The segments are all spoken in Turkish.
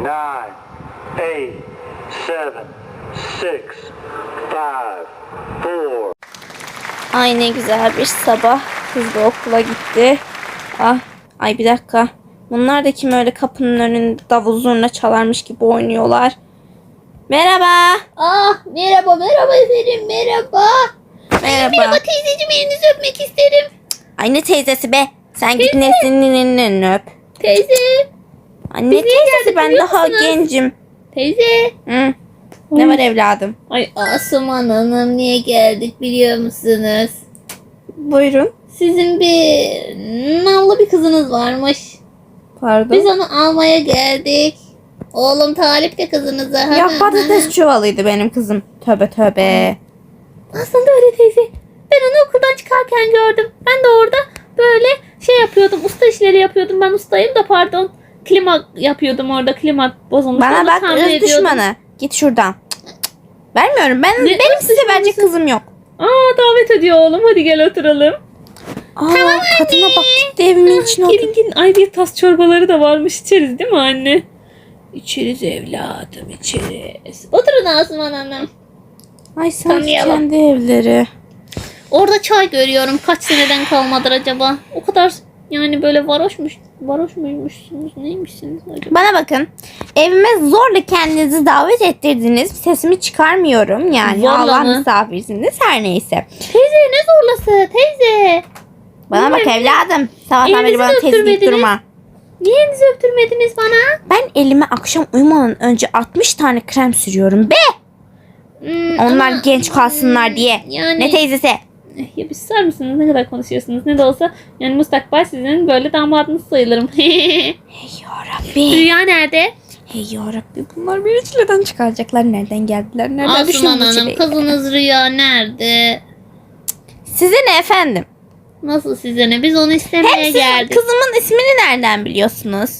nine, eight, seven, six, five, four, Ay ne güzel bir sabah. Kız da okula gitti. Ah, ay bir dakika. Bunlar da kim öyle kapının önünde davul zurna çalarmış gibi oynuyorlar. Merhaba. Ah merhaba merhaba efendim merhaba. Merhaba. Merhaba teyzeciğim elinizi öpmek isterim. Ay ne teyzesi be. Sen git nesinin öp. Teyze. Anne Biz geldik ben daha musunuz? gencim. Teyze. Hı. Ne var evladım? Ay Asuman Hanım niye geldik biliyor musunuz? Buyurun. Sizin bir nallı bir kızınız varmış. Pardon. Biz onu almaya geldik. Oğlum Talip de kızınıza. Ya patates çuvalıydı benim kızım. Tövbe tövbe. Aslında öyle teyze. Ben onu okuldan çıkarken gördüm. Ben de orada böyle şey yapıyordum. Usta işleri yapıyordum. Ben ustayım da pardon. Klima yapıyordum orada. Klima bozulmuş. Bana Onu bak tamir ırz ediyordum. düşmanı. Git şuradan. Vermiyorum. Ben Ne benim ırz size verecek kızım yok. Aa davet ediyor oğlum. Hadi gel oturalım. Aa, kadına bak gitti evimin içine oturdu. Gelin gelin. Ay bir tas çorbaları da varmış. İçeriz değil mi anne? İçeriz evladım içeriz. Oturun Asuman Hanım. Ay sanki Tanıyalım. kendi evleri. Orada çay görüyorum. Kaç seneden kalmadır acaba? O kadar yani böyle varoşmuş. Varoş muymuşsunuz? Neymişsiniz acaba? Bana bakın. Evime zorla kendinizi davet ettirdiniz. Sesimi çıkarmıyorum. Yani Zorla Allah mı? misafirsiniz. Her neyse. Teyze ne zorlası? Teyze. Bana bak Bilmiyorum. evladım. Sabahtan beri Elinizi bana öptürmediniz. durma. Niye elinizi öptürmediniz bana? Ben elime akşam uyumadan önce 60 tane krem sürüyorum. Be! Hmm, Onlar ama- genç kalsınlar diye. Yani Ne teyzesi? Eh, ya bir susar mısınız? Ne kadar konuşuyorsunuz? Ne de olsa yani mustakbel sizin böyle damadınız sayılırım. Hey yarabbi. Rüya nerede? Hey yarabbi. Bunlar beni çileden çıkaracaklar. Nereden geldiler? Nereden bu Hanım kızınız Rüya nerede? Size ne efendim? Nasıl size ne? Biz onu istemeye Hem sizin geldik. kızımın ismini nereden biliyorsunuz?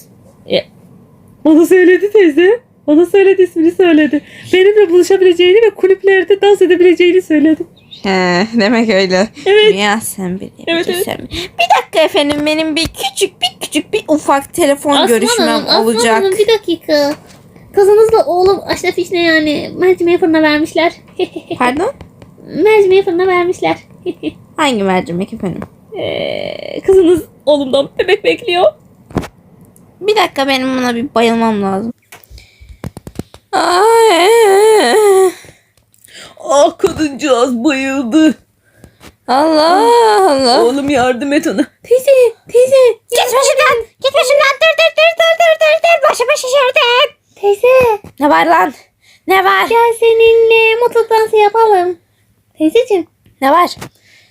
Bana söyledi teyze. Bana söyledi ismini söyledi. Benimle buluşabileceğini ve kulüplerde dans edebileceğini söyledi. He, demek öyle. Evet. Rüya sen bir Evet, evet. sen bir- dakika efendim benim bir küçük bir küçük bir ufak telefon görüşmem Aslan olacak. Hanım bir dakika. Kızınızla oğlum Aşraf işine yani mercimeği fırına vermişler. Pardon? mercimeği fırına vermişler. Hangi mercimek efendim? Ee, kızınız oğlumdan bebek bekliyor. Bir dakika benim buna bir bayılmam lazım. Ay. Ah kadıncağız bayıldı. Allah Allah. Oğlum yardım et ona. Teyze, teyze. Git başımdan. Git başımdan. Dur dur dur dur dur dur dur. Başımı şişirdin. Teyze, Ne var lan? Ne var? gel seninle motor dansı yapalım. Teyzeciğim, Ne var?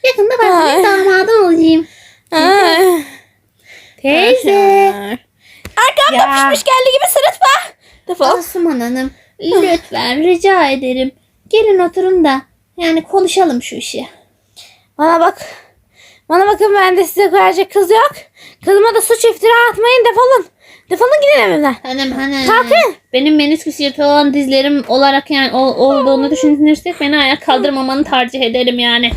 yakında ben senin damadın olacağım. Ay. Teyze. Arkamda Ya. pişmiş geldi gibi sırıtma. Defol. Asuman Hanım, lütfen rica ederim. Gelin oturun da yani konuşalım şu işi. Bana bak. Bana bakın bende size verecek kız yok. Kızıma da suç iftira atmayın defolun. Defolun gidin evimden. Hanım hanım. Kalkın. Benim menisküs yırtığı olan dizlerim olarak yani ol- olduğunu düşünürsek beni ayağa kaldırmamanı tercih ederim yani.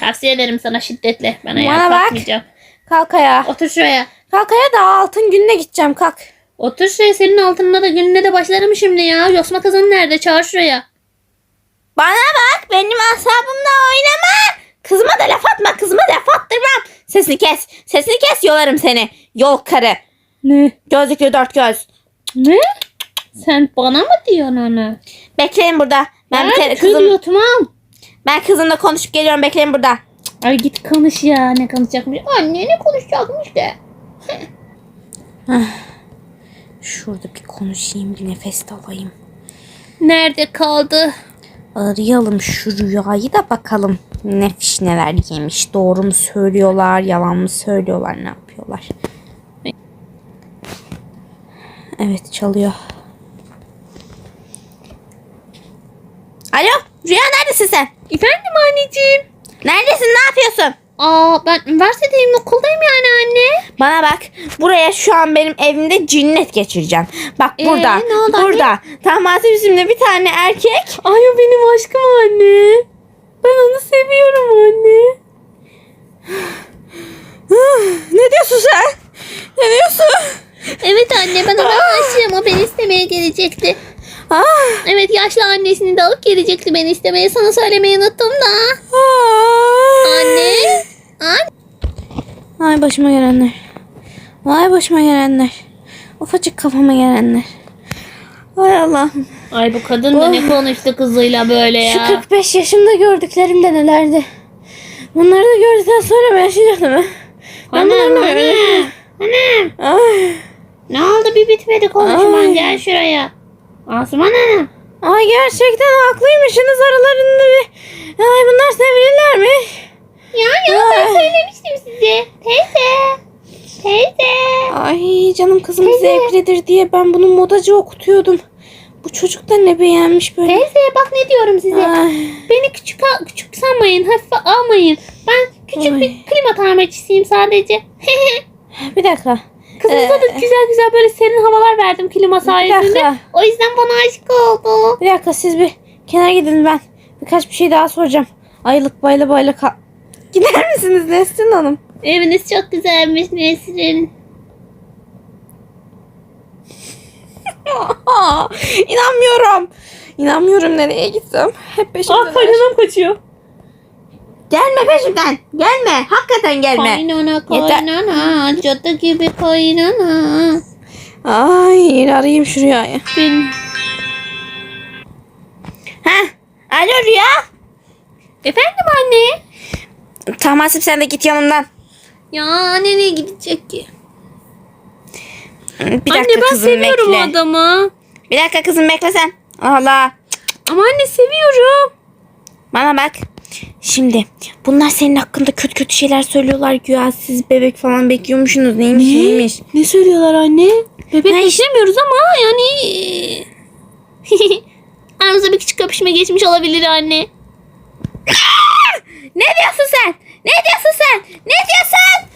Tavsiye ederim sana şiddetle. Ben ayağa Bana bak. kalkmayacağım. Kalk ayağa. Otur şuraya. Kalk ayağa da altın gününe gideceğim kalk. Otur şuraya. Senin altınına da gününe de başlarım şimdi ya. Yosma kazan nerede? Çağır şuraya. Bana bak benim asabımla oynama. Kızıma da laf atma kızıma da laf attırmam. Sesini kes. Sesini kes yolarım seni. Yol karı. Ne? Gözlüklü dört göz. Ne? Sen bana mı diyorsun onu? Bekleyin burada. Ben, bir Ben kere kız kızım, yutmam. ben kızımla konuşup geliyorum bekleyin burada. Ay git konuş ya. Ne konuşacakmış? Anne ne konuşacakmış de. Şurada bir konuşayım bir nefes alayım. Nerede kaldı? Arayalım şu rüyayı da bakalım. Ne fiş neler yemiş. Doğru mu söylüyorlar, yalan mı söylüyorlar, ne yapıyorlar. Evet çalıyor. Alo Rüya neredesin sen? Efendim anneciğim. Neredesin ne yapıyorsun? Aa ben üniversitedeyim okuldayım yani anne. Bana bak buraya şu an benim evimde cinnet geçireceğim. Bak Ee, burada ne oldu anne? burada tahmasif isimli bir tane erkek. Ay o benim aşkım anne. Ben onu seviyorum anne. ne diyorsun sen? Ne diyorsun? Evet anne ben ona aşığım. O beni istemeye gelecekti. Ah, Evet yaşlı annesini de alıp gelecekti beni istemeye. Sana söylemeyi unuttum da. ah. Anne. Anne. Ay başıma gelenler. Vay başıma gelenler. Ufacık kafama gelenler. Ay Allah'ım. Ay bu kadın da ne konuştu kızıyla böyle Şu ya. 45 yaşımda gördüklerimde nelerdi? Bunları da gördükten sonra ben ha. Ben Anam anam. Anam. Ay, Ne oldu bir bitmedi konuşman Ay. gel şuraya. Asuman Hanım. ay gerçekten haklıymışsınız aralarında bir. Ay bunlar sevgililer mi? Ya ya ben söylemiştim size. Teyze. Teyze. Ay canım kızım Teyze. zevklidir diye ben bunu modacı okutuyordum. Bu çocuk da ne beğenmiş böyle. Teyze bak ne diyorum size. Ay. Beni küçük küçük sanmayın, hafife almayın. Ben küçük Ay. bir klima tamircisiyim sadece. Bir dakika. Kızınıza da Ee, güzel güzel böyle serin havalar verdim klima sayesinde. O yüzden bana aşık oldu. Bir dakika siz bir kenara gidin ben birkaç bir şey daha soracağım. Aylık bayla bayla. Gider misiniz Nesrin Hanım? Eviniz çok güzelmiş Nesrin. Aa, İnanmıyorum. İnanmıyorum nereye gitsem. Hep peşimdeler. kaynanam kaçıyor. Gelme peşimden. Gelme. Hakikaten gelme. Kaynana Yeter. kaynana. Cadı gibi kaynana. Ay arayayım şu rüyayı. Ben... Heh. Alo Rüya. Efendim anne? Tamam Asip sen de git yanımdan. Ya nereye gidecek ki? Bir dakika anne ben kızım seviyorum bekle. o adamı. Bir dakika kızım bekle sen. Allah. Ama anne seviyorum. Bana bak. Şimdi bunlar senin hakkında kötü kötü şeyler söylüyorlar. Güya siz bebek falan bekliyormuşsunuz. Neymiş neymiş. Ne söylüyorlar anne? Bebek işte- beklemiyoruz ama yani... Aramızda bir küçük kapışma geçmiş olabilir anne. Ne diyorsun sen? Ne diyorsun sen? Ne diyorsun?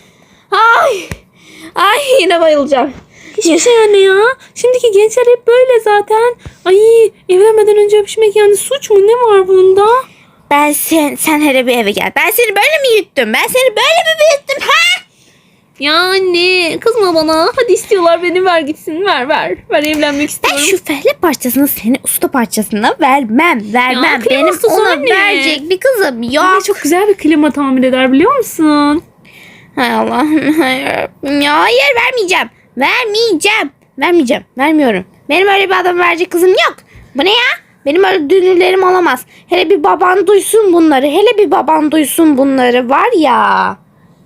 Ay. Ay yine bayılacağım. Hiçbir şey anne ya. Şimdiki gençler hep böyle zaten. Ay evlenmeden önce öpüşmek yani suç mu? Ne var bunda? Ben sen sen hele bir eve gel. Ben seni böyle mi büyüttüm? Ben seni böyle mi büyüttüm ha? Ya anne kızma bana. Hadi istiyorlar beni ver gitsin. Ver ver. Ver evlenmek Ben istiyorum. şu fehle parçasını seni usta parçasına vermem. Vermem. Ya, Benim ona anne. verecek bir kızım yok. Anne çok güzel bir klima tamir eder biliyor musun? Hay Allah. Hayır. Ya hayır vermeyeceğim. Vermeyeceğim. Vermeyeceğim. Vermiyorum. Benim öyle bir adam verecek kızım yok. Bu ne ya? Benim öyle dünürlerim olamaz. Hele bir baban duysun bunları. Hele bir baban duysun bunları. Var ya.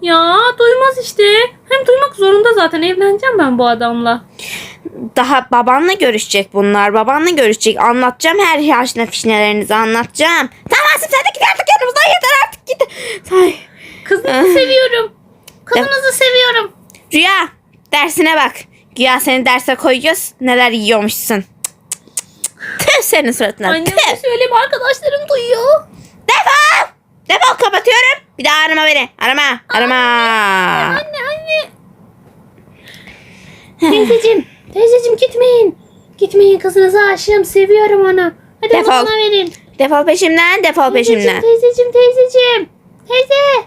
Ya duymaz işte. Hem duymak zorunda zaten evleneceğim ben bu adamla. Daha babanla görüşecek bunlar. Babanla görüşecek. Anlatacağım her yaşına fişnelerinizi anlatacağım. Tamam Asım sen de git artık yanımızdan yeter artık git. Ay. Kızınızı seviyorum. Kızınızı seviyorum. Rüya dersine bak. Güya seni derse koyuyoruz. Neler yiyormuşsun. Tüh senin suratına. Annem Tüh. de söyleyeyim arkadaşlarım duyuyor. Defol. Defol kapatıyorum. Bir daha arama beni. Arama. Arama. Anne anne. Teyzeciğim. Teyzeciğim gitmeyin. Gitmeyin kızınıza aşığım. Seviyorum onu. Hadi Defol. onu bana verin. Defol peşimden. Defol Teyzeciğim peşimden. teyzeciğim teyzeciğim. Teyze.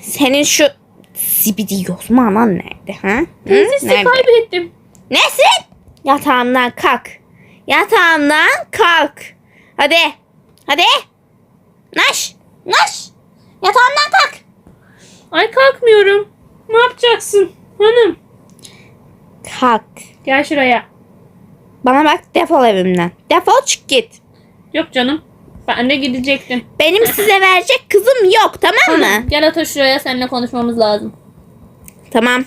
Senin şu zibidi yozmanan nerede? Ha? Teyzesi Nerede? kaybettim. Nesin? Yatağımdan kalk. Yatağımdan kalk. Hadi. Hadi. Naş. Naş. Yatağımdan kalk. Ay kalkmıyorum. Ne yapacaksın hanım? Kalk. Gel şuraya. Bana bak defol evimden. Defol çık git. Yok canım. Ben de gidecektim. Benim size verecek kızım yok tamam mı? Gel otur şuraya seninle konuşmamız lazım. Tamam.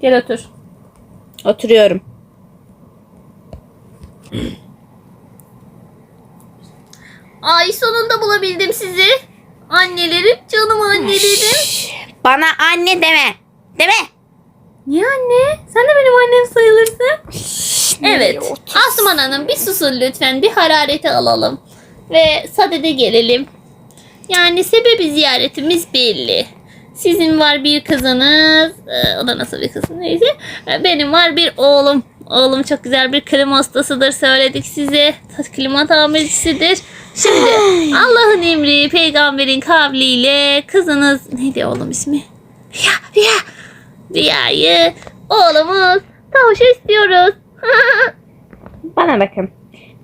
Gel otur. Oturuyorum. Ay sonunda bulabildim sizi. Annelerim, canım annelerim. Şş, Bana anne deme. Deme. Niye anne? Sen de benim annem sayılırsın. Evet. nereye otur- Asuman Hanım bir susun lütfen. Bir harareti alalım. Ve sadede gelelim. Yani sebebi ziyaretimiz belli. Sizin var bir kızınız. Ee, o da nasıl bir kız neyse. Ee, Benim var bir oğlum. Oğlum çok güzel bir klima ustasıdır söyledik size. Klima tamircisidir. Şimdi Allah'ın emri peygamberin kavliyle kızınız neydi oğlum ismi? Rüya, Rüya. Rüya'yı Oğlumuz. Tavuşu istiyoruz. Bana bakın.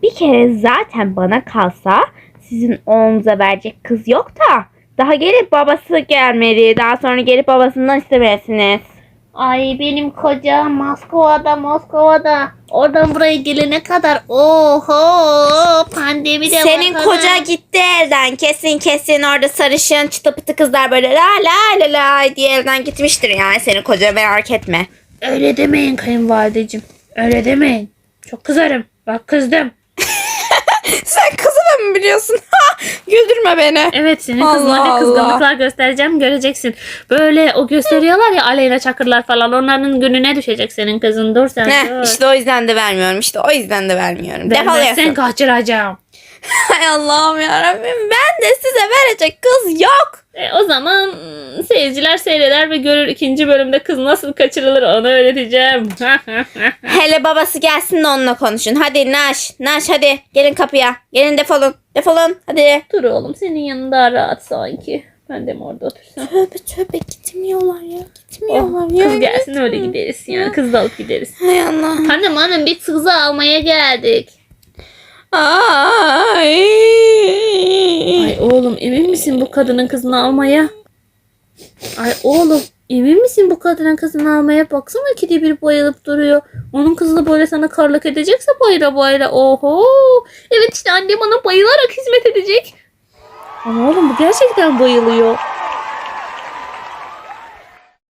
Bir kere zaten bana kalsa sizin oğlunuza verecek kız yok da daha gelip babası gelmeli. Daha sonra gelip babasından istemezsiniz. Ay benim kocam Moskova'da Moskova'da. Oradan buraya gelene kadar oho pandemi de Senin var koca gitti evden. Kesin kesin orada sarışın çıtı pıtı kızlar böyle la la la la diye evden gitmiştir yani senin koca merak etme. Öyle demeyin kayınvalideciğim. Öyle demeyin. Çok kızarım. Bak kızdım. Sen kızı mı biliyorsun? Güldürme beni. Evet senin Allah ne Allah. kızgınlıklar göstereceğim göreceksin. Böyle o gösteriyorlar ya Aleyna Çakırlar falan onların gününe düşecek senin kızın. Dur sen Heh, dur. işte o yüzden de vermiyorum. İşte o yüzden de vermiyorum. Vermezsen Defoluyorsun. kaçıracağım. Hay Allah'ım yarabbim. Ben de size verecek kız yok. E, o zaman seyirciler seyreder ve görür ikinci bölümde kız nasıl kaçırılır onu öğreteceğim. Hele babası gelsin de onunla konuşun. Hadi Naş. Naş hadi. Gelin kapıya. Gelin defolun. Defolun. Hadi. Dur oğlum senin yanında rahat sanki. Ben de mi orada otursam? Tövbe tövbe gitmiyorlar ya. Gitmiyorlar Oh, ya. kız gelsin öyle gideriz yani. Kız da alıp gideriz. Hay Allah. Hanım hanım biz kızı almaya geldik. Ay. Ay oğlum emin misin bu kadının kızını almaya? Ay oğlum emin misin bu kadının kızını almaya? Baksana ikide bir bayılıp duruyor. Onun kızı da böyle sana karlık edecekse bayra bayra. Oho. Evet işte annem ona bayılarak hizmet edecek. Ama oğlum bu gerçekten bayılıyor.